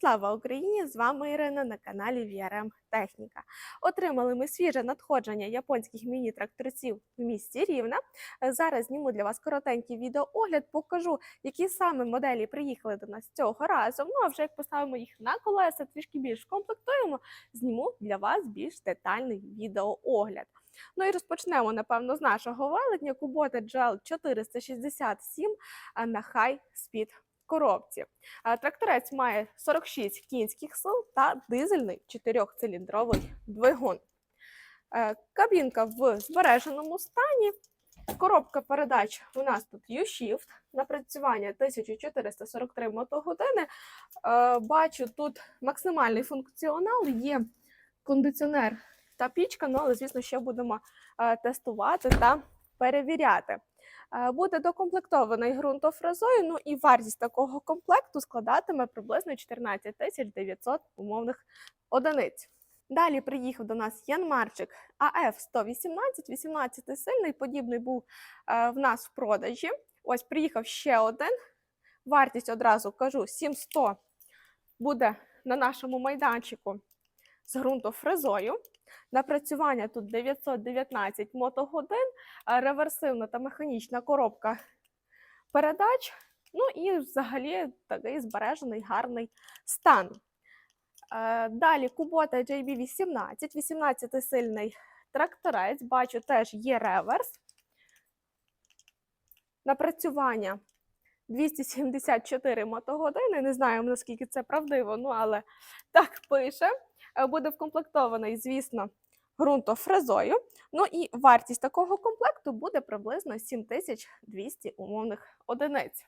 Слава Україні! З вами Ірина на каналі VRM Техніка. Отримали ми свіже надходження японських міні-тракторців в місті Рівне. Е, Зараз зніму для вас коротенький відеоогляд, покажу, які саме моделі приїхали до нас цього разу. Ну а вже як поставимо їх на колеса, трішки більш комплектуємо, зніму для вас більш детальний відеоогляд. Ну і розпочнемо, напевно, з нашого велетня Kubota GL 467 на High Speed коробці. Тракторець має 46 кінських сил та дизельний чотирьохциліндровий двигун. Е, Кабінка в збереженому стані. Коробка передач у нас тут U-Shift, напрацювання 1443 мотогодини. Е, Бачу тут максимальний функціонал, є кондиціонер та пічка, ну але, звісно, ще будемо е, тестувати та перевіряти. Е, Буде докомплектований ґрунтофрезою, ну і вартість такого комплекту складатиме приблизно 14 тисяч 900 умовних одиниць. Далі приїхав до нас Янмарчик АФ 118, 18 сильний, подібний був е, в нас в продажі. Ось приїхав ще один. Вартість одразу кажу 700 буде на нашому майданчику з ґрунтофрезою. Напрацювання тут 919 мотогодин, е, реверсивна та механічна коробка передач. Ну і взагалі такий збережений гарний стан. Е, Далі Kubota JB18, 18 сильний тракторець. Бачу, теж є реверс. Напрацювання 274 мотогодини. Не знаю, наскільки це правдиво, ну але так пише. Е, Буде вкомплектований, звісно, ґрунтофрезою. Ну і вартість такого комплекту буде приблизно 7200 умовних одиниць.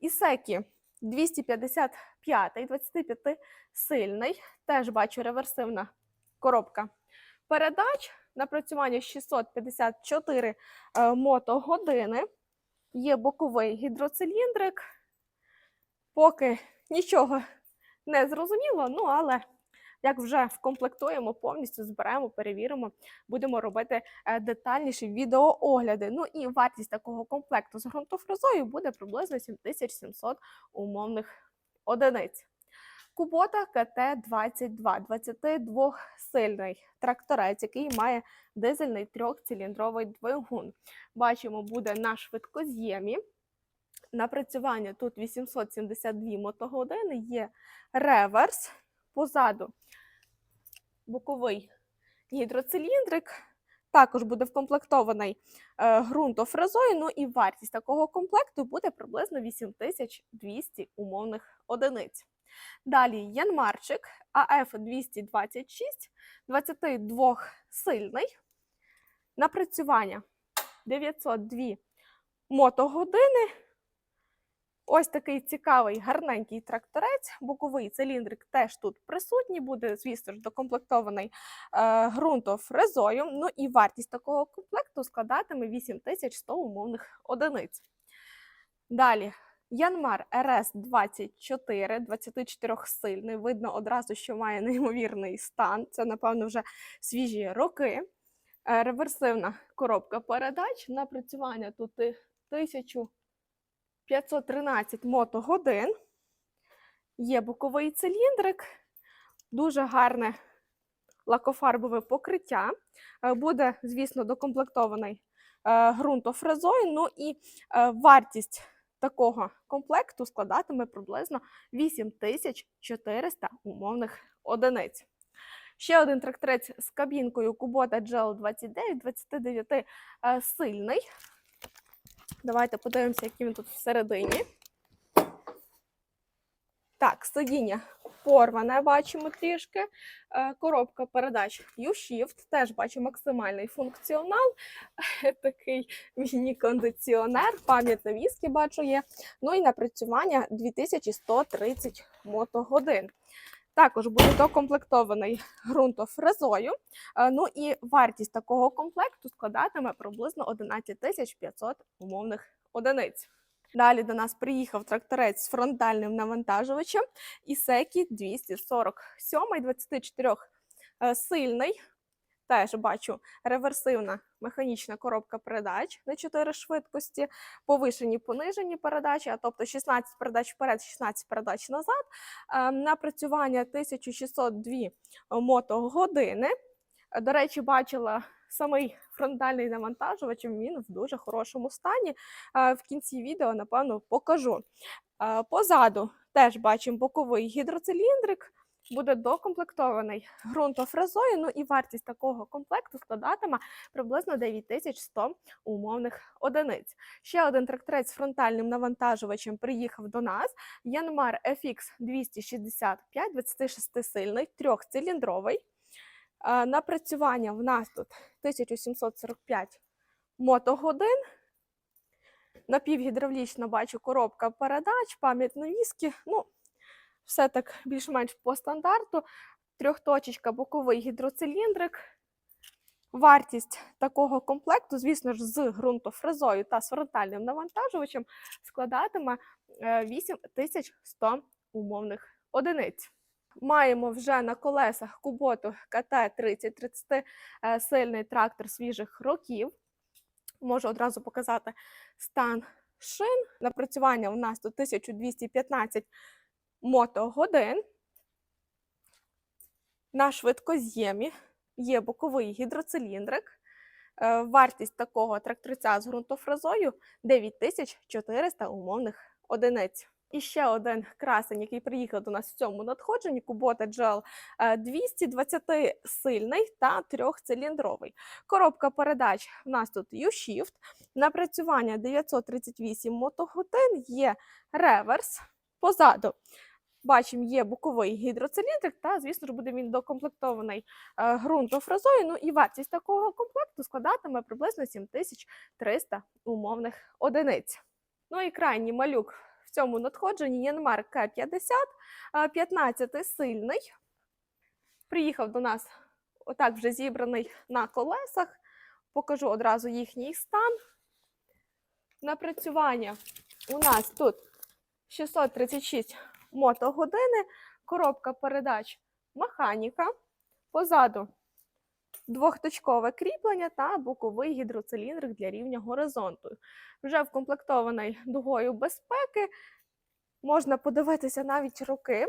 Ісекі 255, 25 сильний. Теж бачу реверсивна коробка передач. Напрацювання 654 е, мотогодини. Є боковий гідроциліндрик. Поки нічого не зрозуміло, ну але як вже вкомплектуємо, повністю зберемо, перевіримо, будемо робити е, детальніші відеоогляди. Ну і вартість такого комплекту з ґрунтофрезою буде приблизно 7700 умовних одиниць. Кубота КТ-22, 22 сильний тракторець, який має дизельний трьохциліндровий двигун. Бачимо, буде на швидкоз'ємі. Напрацювання тут 872 мотогодини, є реверс позаду боковий гідроциліндрик. Також буде вкомплектований е, ґрунтофрезою. Ну і вартість такого комплекту буде приблизно 8200 умовних одиниць. Далі Янмарчик АФ 226, 22 сильний. Напрацювання 902 мотогодини. Ось такий цікавий, гарненький тракторець. Боковий циліндрик теж тут присутній, буде, звісно ж, докомплектований е, ґрунтофрезою. Ну і вартість такого комплекту складатиме 8100 умовних одиниць. Далі. Янмар РС 24, 24 сильний. Видно одразу, що має неймовірний стан. Це, напевно, вже свіжі роки. Е, Реверсивна коробка передач. Напрацювання тут 1513 мотогодин. Є боковий циліндрик, дуже гарне лакофарбове покриття. Е, Буде, звісно, докомплектований е, ґрунтофрезою. Ну і е, вартість такого комплекту складатиме приблизно 8400 умовних одиниць. Ще один тракторець з кабінкою Kubota GL29, 29 е, сильний. Давайте подивимося, який він тут всередині. Так, сидіння порване, бачимо трішки. Е, Коробка передач U-Shift, теж бачу максимальний функціонал. Такий міні-кондиціонер, пам'ятне віскі бачу є. Ну і напрацювання 2130 мотогодин. Також буде докомплектований ґрунтофрезою. Е, Ну і вартість такого комплекту складатиме приблизно 11 500 умовних одиниць. Далі до нас приїхав тракторець з фронтальним навантажувачем Ісекі 247, 24 е, сильний. Теж бачу реверсивна механічна коробка передач на 4 швидкості, повишені понижені передачі, а тобто 16 передач вперед, 16 передач назад. Е, Напрацювання 1602 мотогодини. Е, До речі, бачила самий фронтальний навантажувач, він в дуже хорошому стані. Е, В кінці відео, напевно, покажу. Е, Позаду теж бачимо боковий гідроциліндрик, буде докомплектований ґрунтофрезою. Ну і вартість такого комплекту складатиме приблизно 9100 умовних одиниць. Ще один тракторець з фронтальним навантажувачем приїхав до нас. Янмар FX 265, 26-сильний, трьохциліндровий. Напрацювання в нас тут 1745 мотогодин. Напівгідравлічна бачу коробка передач, пам'ять навіски. Ну, все так більш-менш по стандарту. Трьохточечка, боковий гідроциліндрик. Вартість такого комплекту, звісно ж, з ґрунтофрезою та з фронтальним навантажувачем складатиме е, 8100 умовних одиниць. Маємо вже на колесах Куботу КТ-30 30 е, сильний трактор свіжих років. Можу одразу показати стан шин. Напрацювання у нас тут 1215 мотогодин. На швидкоз'ємі є боковий гідроциліндрик. Е, Вартість такого тракторця з ґрунтофрезою 9400 умовних одиниць. І ще один красень, який приїхав до нас в цьому надходженні, Kubota GL 220 сильний та трьохциліндровий. Коробка передач в нас тут U-Shift, напрацювання 938 мотогодин, є реверс. Позаду бачимо, є боковий гідроциліндрик, та, звісно ж, буде він докомплектований е, ґрунтофрезою. Ну і вартість такого комплекту складатиме приблизно 7300 умовних одиниць. Ну і крайній малюк в цьому надходженні Янмар К-50, 15 сильний. Приїхав до нас отак вже зібраний на колесах. Покажу одразу їхній стан. Напрацювання у нас тут 636 мотогодини, коробка передач механіка, позаду двохточкове кріплення та боковий гідроциліндрик для рівня горизонту. Вже вкомплектований дугою безпеки. Можна подивитися навіть роки.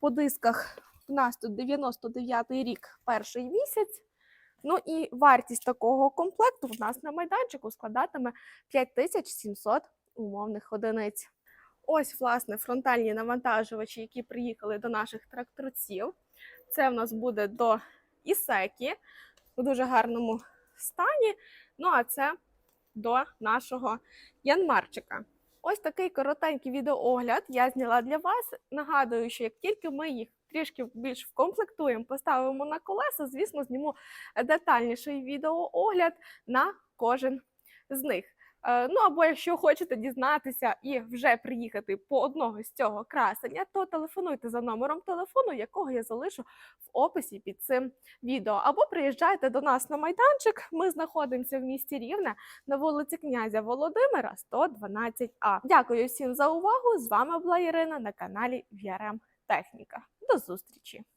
По дисках у нас тут 99-й рік, перший місяць. Ну і вартість такого комплекту в нас на майданчику складатиме 5700 умовних одиниць. Ось, власне, фронтальні навантажувачі, які приїхали до наших тракторців. Це в нас буде до Ісекі у дуже гарному стані. Ну, а це до нашого Янмарчика. Ось такий коротенький відеоогляд я зняла для вас. Нагадую, що як тільки ми їх трішки більш вкомплектуємо, поставимо на колеса, звісно, зніму детальніший відеоогляд на кожен з них. Е, Ну або якщо хочете дізнатися і вже приїхати по одного з цього красення, то телефонуйте за номером телефону, якого я залишу в описі під цим відео. Або приїжджайте до нас на майданчик. Ми знаходимося в місті Рівне на вулиці князя Володимира, 112А. Дякую всім за увагу! З вами була Ірина на каналі VRM Техніка. До зустрічі!